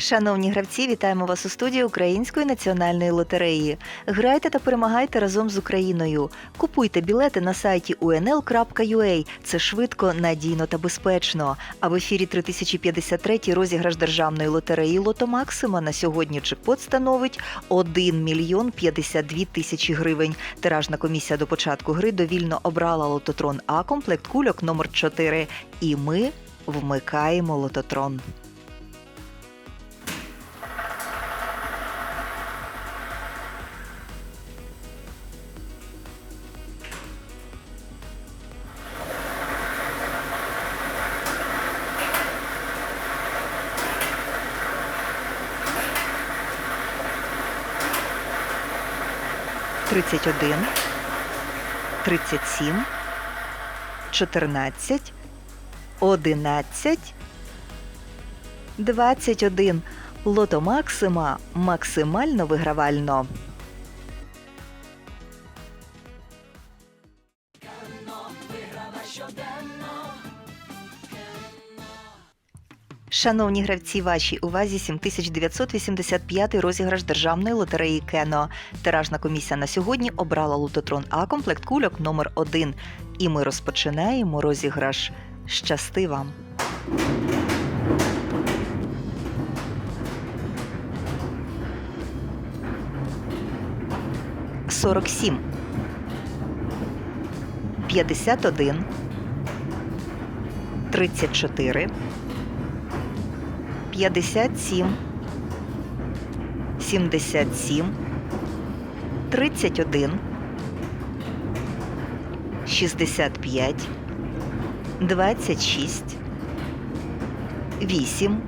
Шановні гравці, вітаємо вас у студії Української національної лотереї. Грайте та перемагайте разом з Україною. Купуйте білети на сайті unl.ua. Це швидко, надійно та безпечно. А в ефірі 3053 розіграш державної лотереї Лото Максима на сьогодні джекпот становить 1 мільйон 52 тисячі гривень. Тиражна комісія до початку гри довільно обрала лототрон А комплект кульок номер 4 І ми вмикаємо лототрон. Тридцять один, тридцять сім, чотирнадцять, одинадцять, двадцять один. Лото Максима максимально вигравально. Шановні гравці, вашій увазі 7985 розіграш державної лотереї Кено. Тиражна комісія на сьогодні обрала лототрон А комплект кульок номер 1 І ми розпочинаємо розіграш. Щасти вам! Сорок сім. П'ятдесят один. Тридцять чотири. 57, 77, 31, 65, 26, 8,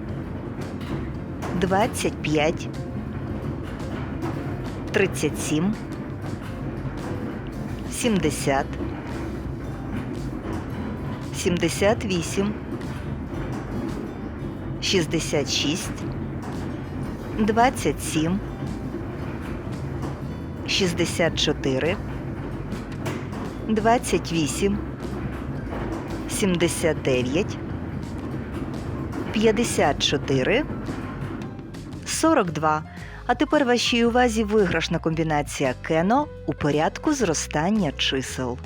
25, 37, 70, 78, 66, 27, 64, 28, 79, 54, 42. А тепер вашій увазі виграшна комбінація кено у порядку зростання чисел.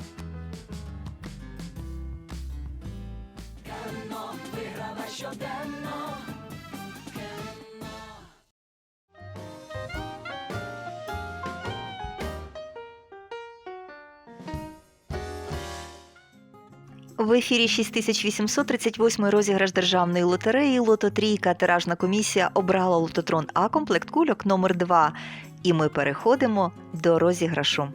В ефірі 6838 розіграш державної лотереї Лото Трійка. Тиражна комісія обрала лототрон А комплект кульок номер 2 І ми переходимо до розіграшу.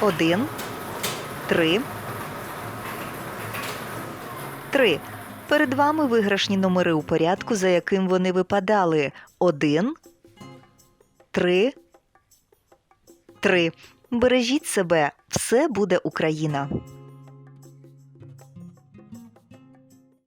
Один, три, три. Перед вами виграшні номери у порядку, за яким вони випадали. Один, три, три. Бережіть себе, все буде Україна.